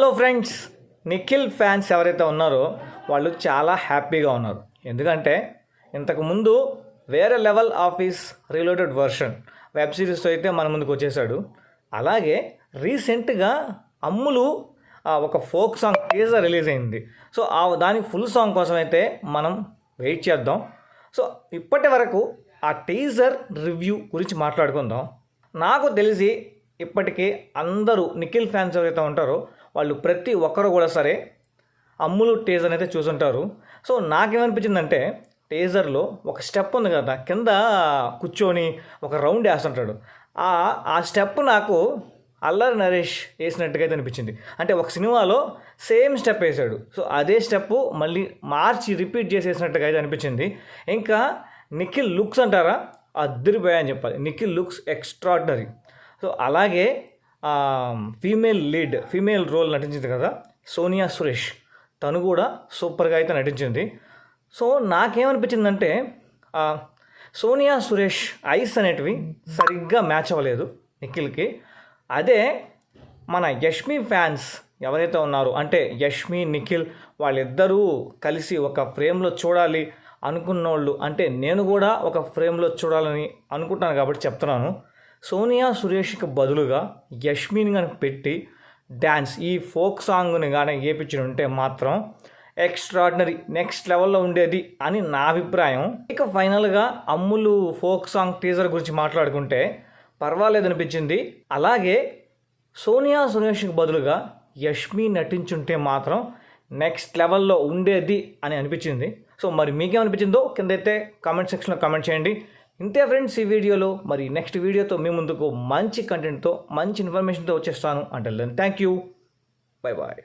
Hello friends Nikhil fans ఎవరైతే ఉన్నారో వాళ్ళు చాలా హ్యాపీగా ఉన్నారు. ఎందుకంటే ఇంతకుముందు వేరే level office related version web సిరీస్తో అయితే మన ముందుకు వచ్చేసాడు. అలాగే రీసెంట్గా అమ్ములు ఒక ఫోక్ సాంగ్ టీజర్ రిలీజ్ అయింది. సో ఆ దాని ఫుల్ సాంగ్ కోసం అయితే మనం వెయిట్ చేద్దాం. సో ఇప్పటి వరకు ఆ టీజర్ రివ్యూ గురించి మాట్లాడుకుందాం. నాకు తెలిసి ఇప్పటికీ అందరూ నిఖిల్ ఫ్యాన్స్ ఎవరైతే ఉంటారో వాళ్ళు ప్రతి ఒక్కరు కూడా సరే అమ్ములు టేజర్ అయితే చూసుంటారు. సో నాకేమనిపించిందంటే టేజర్లో ఒక స్టెప్ ఉంది కదా కింద కూర్చొని ఒక రౌండ్ వేస్తుంటాడు. ఆ ఆ స్టెప్ నాకు అల్లరి నరేష్ వేసినట్టుగా అయితే అనిపించింది. అంటే ఒక సినిమాలో సేమ్ స్టెప్ వేసాడు. సో అదే స్టెప్ మళ్ళీ మార్చి రిపీట్ చేసేసినట్టుగా అయితే అనిపించింది. ఇంకా నిఖిల్ లుక్స్ అంటారా? అద్దరిపోయా అని చెప్పాలి. Nikhil looks extraordinary. సో అలాగే ఫీమేల్ లీడ్ ఫీమేల్ రోల్ నటించింది కదా సోనియా సురేష్. తను కూడా సూపర్గా అయితే నటించింది. సో నాకేమనిపించిందంటే సోనియా సురేష్ ఐస్ అనేటివి సరిగ్గా మ్యాచ్ అవ్వలేదు నిఖిల్కి. అదే మన యష్మి ఫ్యాన్స్ ఎవరైతే ఉన్నారో అంటే యష్మి నిఖిల్ వాళ్ళిద్దరూ కలిసి ఒక ఫ్రేమ్లో చూడాలి అనుకున్నోళ్ళు. అంటే నేను కూడా ఒక ఫ్రేమ్లో చూడాలని అనుకుంటున్నాను కాబట్టి చెప్తున్నాను. సోనియా సురేష్కి బదులుగా యష్మిని కానీ పెట్టి డ్యాన్స్ ఈ ఫోక్ సాంగ్ని కానీ ఏపించి ఉంటే మాత్రం ఎక్స్ట్రాడినరీ నెక్స్ట్ లెవెల్లో ఉండేది అని నా అభిప్రాయం. ఇక ఫైనల్గా అమ్ములు ఫోక్ సాంగ్ టీజర్ గురించి మాట్లాడుకుంటే పర్వాలేదు అనిపించింది. అలాగే సోనియా సురేష్కి బదులుగా యష్మి నటించుంటే మాత్రం నెక్స్ట్ లెవెల్లో ఉండేది అని అనిపించింది. సో మరి మీకేమనిపించిందో కిందైతే కామెంట్ సెక్షన్లో కామెంట్ చేయండి. ఇంతే ఫ్రెండ్స్ ఈ వీడియోలో. మరి నెక్స్ట్ వీడియోతో మీ ముందుకు మంచి కంటెంట్తో మంచి ఇన్ఫర్మేషన్తో వచ్చేస్తాను. అంటే థ్యాంక్ యూ బై బాయ్